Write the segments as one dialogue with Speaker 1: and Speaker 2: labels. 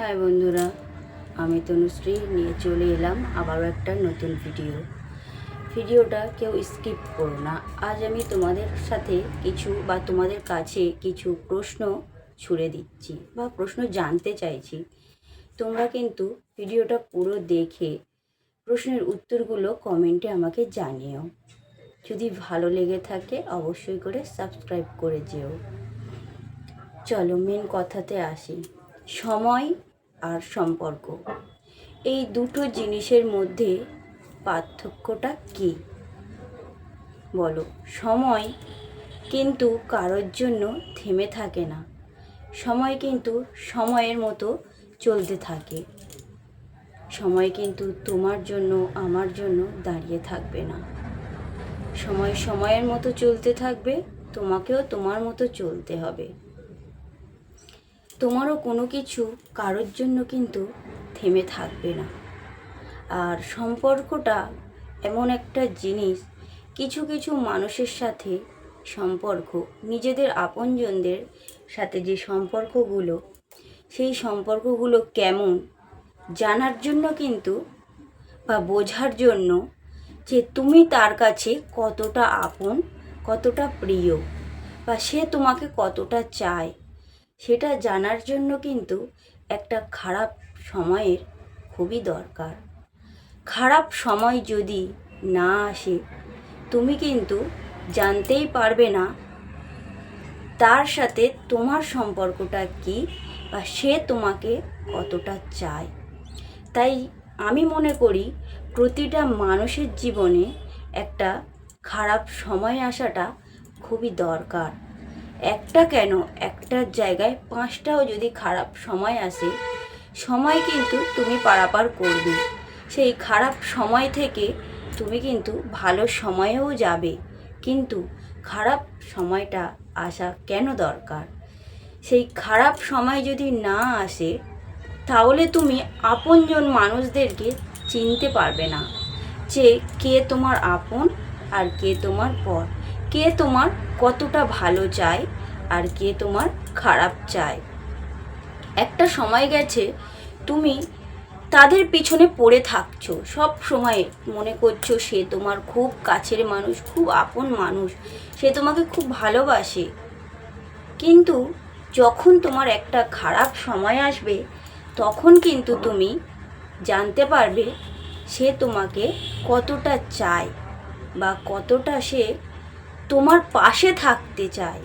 Speaker 1: হ্যাঁ বন্ধুরা, আমি তনুশ্রী। নিয়ে চলে এলাম আবারও একটা নতুন ভিডিও। ভিডিওটা কেউ স্কিপ করো না। আজ আমি তোমাদের সাথে কিছু বা তোমাদের কাছে কিছু প্রশ্ন ছুড়ে দিচ্ছি বা প্রশ্ন জানতে চাইছি। তোমরা কিন্তু ভিডিওটা পুরো দেখে প্রশ্নের উত্তরগুলো কমেন্টে আমাকে জানিও। যদি ভালো লেগে থাকে, অবশ্যই করে সাবস্ক্রাইব করে যেও। চলো মেন কথাতে আসি। সময় আর সম্পর্ক। এই দুটো জিনিসের মধ্যে পার্থক্যটা কী? বলো। সময় কিন্তু কারোর জন্য থেমে থাকে না। সময় কিন্তু সময়ের মতো চলতে থাকে। সময় কিন্তু তোমার জন্য, আমার জন্য দাঁড়িয়ে থাকবে না। সময় সময়ের মতো চলতে থাকবে, তোমাকেও তোমার মতো চলতে হবে। তোমারও কোনো কিছু কারোর জন্য কিন্তু থেমে থাকবে না। আর সম্পর্কটা এমন একটা জিনিস, কিছু কিছু মানুষের সাথে সম্পর্ক, নিজেদের আপনজনদের সাথে যে সম্পর্কগুলো, সেই সম্পর্কগুলো কেমন জানার জন্য কিন্তু বা বোঝার জন্য যে তুমি তার কাছে কতটা আপন, কতটা প্রিয় বা সে তোমাকে কতটা চায়। সেটা জানার জন্য কিন্তু একটা খারাপ সময়ের খুবই দরকার। খারাপ সময় যদি না আসে, তুমি কিন্তু জানতেই পারবে না তার সাথে তোমার সম্পর্কটা কি বা সে তোমাকে কতটা চায়। তাই আমি মনে করি প্রতিটা মানুষের জীবনে একটা খারাপ সময় আসাটা খুবই দরকার। একটা কেন? একটার জায়গায় পাঁচটাও যদি খারাপ সময় আসে, সময় কিন্তু তুমি পারাপার করবে। সেই খারাপ সময় থেকে তুমি কিন্তু ভালো সময়েও যাবে। কিন্তু খারাপ সময়টা আসা কেন দরকার? সেই খারাপ সময় যদি না আসে, তাহলে তুমি আপনজন মানুষদেরকে চিনতে পারবে না যে কে তোমার আপন আর কে তোমার পর। কে তোমার কতটা ভালো চায় আর কে তোমার খারাপ চায়? একটা সময় গেছে, তুমি তাদের পিছনে পড়ে থাকছো। সব সময় মনে করছ সে তোমার খুব কাছের মানুষ, খুব আপন মানুষ, সে তোমাকে খুব ভালোবাসে। কিন্তু যখন তোমার একটা খারাপ সময় আসবে, তখন কিন্তু তুমি জানতে পারবে সে তোমাকে কতটা চায় বা কতটা সে তোমার পাশে থাকতে চায়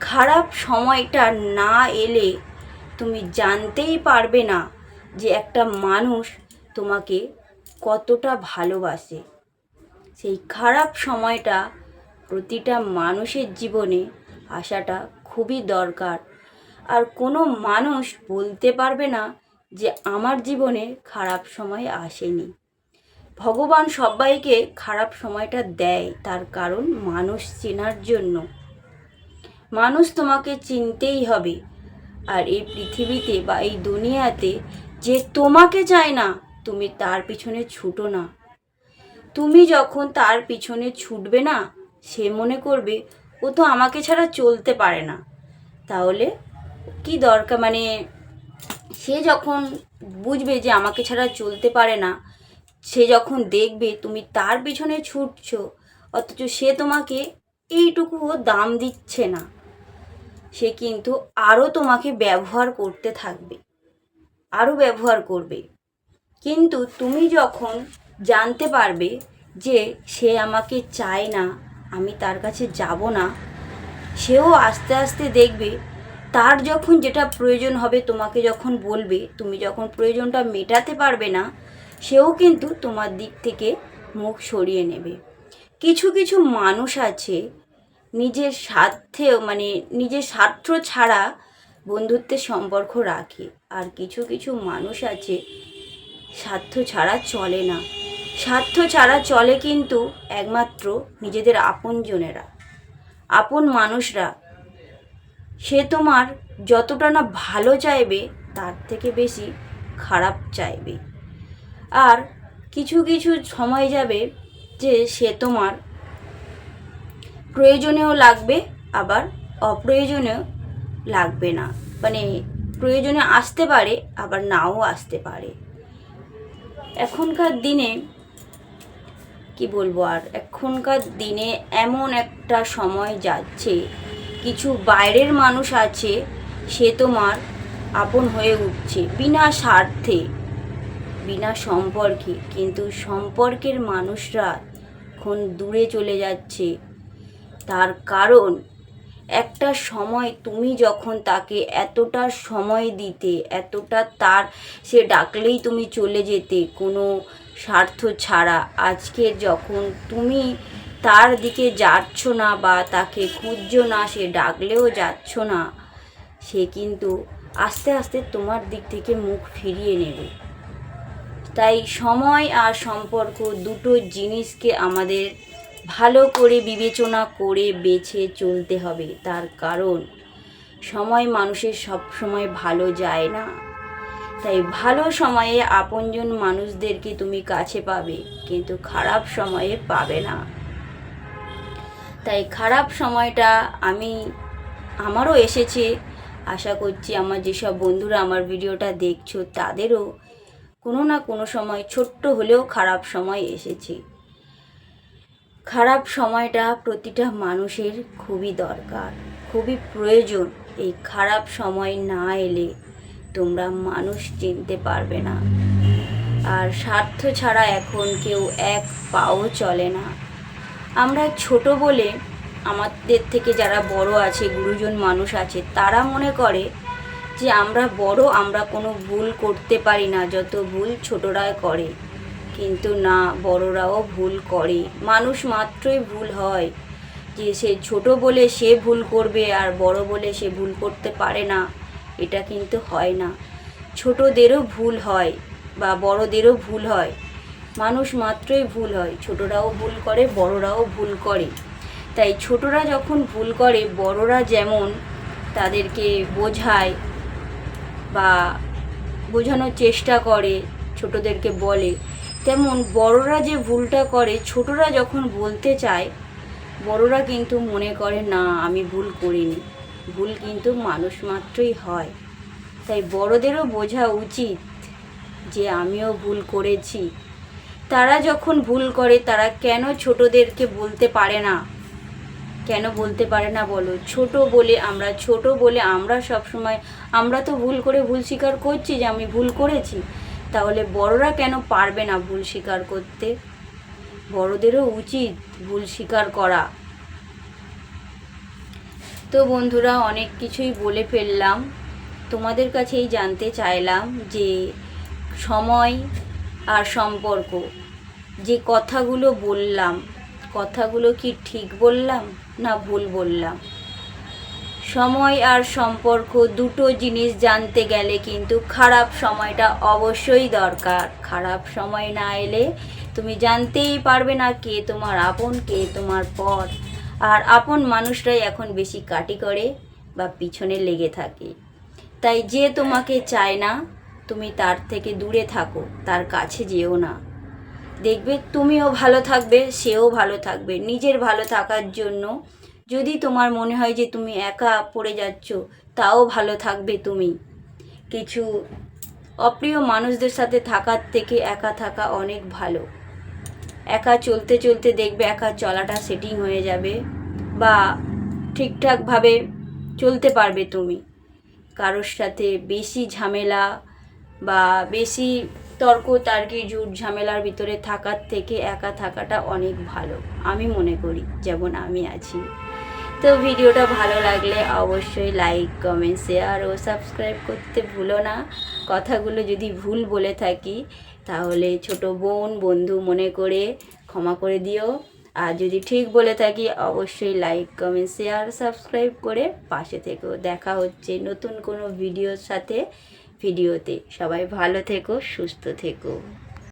Speaker 1: খারাপ সময়টা না এলে তুমি জানতেই পারবে না যে একটা মানুষ তোমাকে কতটা ভালোবাসে। সেই খারাপ সময়টা প্রতিটা মানুষের জীবনে আসাটা খুবই দরকার। আর কোনো মানুষ বলতে পারবে না যে আমার জীবনে খারাপ সময় আসেনি। ভগবান সবাইকে খারাপ সময়টা দেয়, তার কারণ মানুষ চেনার জন্য। মানুষ তোমাকে চিনতেই হবে। আর এই পৃথিবীতে বা এই দুনিয়াতে যে তোমাকে চায় না, তুমি তার পিছনে ছুটো না। তুমি যখন তার পিছনে ছুটবে না, সে মনে করবে, ও তো আমাকে ছাড়া চলতে পারে না। তাহলে কি দরকার? মানে সে যখন বুঝবে যে আমাকে ছাড়া চলতে পারে না সে যখন দেখবে তুমি তার পিছনে ছুটছো, অথচ সে তোমাকে এইটুকুও দাম দিচ্ছে না, সে কিন্তু আরও তোমাকে ব্যবহার করতে থাকবে আরও ব্যবহার করবে। কিন্তু তুমি যখন জানতে পারবে যে সে আমাকে চায় না, আমি তার কাছে যাব না, সেও আস্তে আস্তে দেখবে তার যখন যেটা প্রয়োজন হবে তোমাকে যখন বলবে, তুমি যখন প্রয়োজনটা মেটাতে পারবে না সেও কিন্তু তোমার দিক থেকে মুখ সরিয়ে নেবে। কিছু কিছু মানুষ আছে, নিজের স্বার্থেও মানে নিজের স্বার্থ ছাড়া বন্ধুত্বের সম্পর্ক রাখে। আর কিছু কিছু মানুষ আছে, স্বার্থ ছাড়া চলে না। স্বার্থ ছাড়া চলে কিন্তু একমাত্র নিজেদের আপনজনেরা, আপন মানুষরা। সে তোমার যতটা না ভালো চাইবে, তার থেকে বেশি খারাপ চাইবে। আর কিছু কিছু সময় যাবে যে সে তোমার প্রয়োজনেও লাগবে, আবার অপ্রয়োজনেও লাগবে না। মানে প্রয়োজনে আসতে পারে, আবার নাও আসতে পারে। এখনকার দিনে, কি বলব আর, এখনকার দিনে এমন একটা সময় যাচ্ছে, কিছু বাইরের মানুষ আছে, সে তোমার আপন হয়ে উঠছে, বিনা স্বার্থে। বিনা সম্পর্কে, কিন্তু সম্পর্কের মানুষরা এখন দূরে চলে যাচ্ছে। তার কারণ, একটা সময় তুমি যখন তাকে এতটা সময় দিতে, এতটা তার, সে ডাকলেই তুমি চলে যেতে কোনো স্বার্থ ছাড়া। আজকে যখন তুমি তার দিকে যাচ্ছ না বা তাকে খুঁজছো না, সে ডাকলেও যাচ্ছ না, সে কিন্তু আস্তে আস্তে তোমার দিক থেকে মুখ ফিরিয়ে নেবে। তাই সময় আর সম্পর্ক দুটো জিনিসকে আমাদের ভালো করে বিবেচনা করে বেছে চলতে হবে। তার কারণ, সময় মানুষের সব সময় ভালো যায় না। তাই ভালো সময়ে আপনজন মানুষদেরকে তুমি কাছে পাবে, কিন্তু খারাপ সময়ে পাবে না। তাই খারাপ সময়টা আমি, আমারও এসেছে। আশা করছি আমার যেসব বন্ধুরা আমার ভিডিওটা দেখছ, তাদেরও কোনো না কোনো সময় ছোট্ট হলেও খারাপ সময় এসেছে। খারাপ সময়টা প্রতিটা মানুষের খুবই দরকার, খুবই প্রয়োজন এই খারাপ সময় না এলে তোমরা মানুষ চিনতে পারবে না। আর স্বার্থ ছাড়া এখন কেউ এক পাও চলে না। আমরা ছোট বলে আমাদের থেকে যারা বড় আছে, গুরুজন মানুষ আছে, তারা মনে করে যে আমরা বড়, আমরা কোনো ভুল করতে পারি না, যত ভুল ছোটরা করে। কিন্তু না, বড়রাও ভুল করে। মানুষ মাত্রই ভুল হয়। যে সে ছোট বলে সে ভুল করবে, আর বড় বলে সে ভুল করতে পারে না, এটা কিন্তু হয় না। ছোটদেরও ভুল হয়, বা বড়দেরও ভুল হয়। মানুষ মাত্রই ভুল হয়, ছোটরাও ভুল করে, বড়রাও ভুল করে। তাই ছোটরা যখন ভুল করে, বড়রা যেমন তাদেরকে বোঝায় বা বোঝানোর চেষ্টা করে, ছোটদেরকে বলে। তেমন বড়রা যে ভুলটা করে, ছোটরা যখন বলতে চায়, বড়রা কিন্তু মনে করে, না, আমি ভুল করিনি। ভুল কিন্তু মানুষ মাত্রই হয়। তাই বড়দেরও বোঝা উচিত যে, আমিও ভুল করেছি। তারা যখন ভুল করে, তারা কেন ছোটদেরকে বলতে পারে না? কেন বলতে পারে না বলো? ছোট বলে আমরা, ছোট বলে আমরা সব সময় আমরা তো ভুল করে ভুল স্বীকার করছি যে আমি ভুল করেছি। তাহলে বড়রা কেন পারবে না ভুল স্বীকার করতে? বড়দেরও উচিত ভুল স্বীকার করা। তো বন্ধুরা, অনেক কিছুই বলে ফেললাম। তোমাদের কাছেই জানতে চাইলাম যে সময় আর সম্পর্ক, যে কথাগুলো বললাম কথাগুলো কি ঠিক বললাম না ভুল বললাম? সময় আর সম্পর্ক দুটো জিনিস জানতে গেলে কিন্তু খারাপ সময়টা অবশ্যই দরকার। খারাপ সময় না এলে তুমি জানতেই পারবে না কে তোমার আপন, কে তোমার পর। আর আপন মানুষরাই এখন বেশি কাটি করে বা পিছনে লেগে থাকে। তাই যে তোমাকে চায় না, তুমি তার থেকে দূরে থাকো, তার কাছে যেও না। দেখবে তুমিও ভালো থাকবে, সেও ভালো থাকবে। নিজের ভালো থাকার জন্য যদি তোমার মনে হয় যে তুমি একা পড়ে যাচ্ছ, তাও ভালো থাকবে তুমি। কিছু অপ্রিয় মানুষদের সাথে থাকার থেকে একা থাকা অনেক ভালো। একা চলতে চলতে দেখবে একা চলাটা সেটিং হয়ে যাবে বা ঠিকঠাকভাবে চলতে পারবে তুমি। কারোর সাথে বেশি ঝামেলা বা বেশি তর্ক তার্কি ঝুট ঝামেলার ভিতরে থাকার থেকে একা থাকাটা অনেক ভালো, আমি মনে করি, যেমন আমি আছি। তো ভিডিওটা ভালো লাগলে অবশ্যই লাইক কমেন্ট শেয়ার ও সাবস্ক্রাইব করতে ভুলো না। কথাগুলো যদি ভুল বলে থাকি, তাহলে ছোট বোন, বন্ধু মনে করে ক্ষমা করে দিও। আর যদি ঠিক বলে থাকি, অবশ্যই লাইক কমেন্ট শেয়ার সাবস্ক্রাইব করে পাশে থেকেও দেখা হচ্ছে নতুন কোনো ভিডিওর সাথে। ভিডিওতে। সবাই ভালো থেকো সুস্থ থেকো।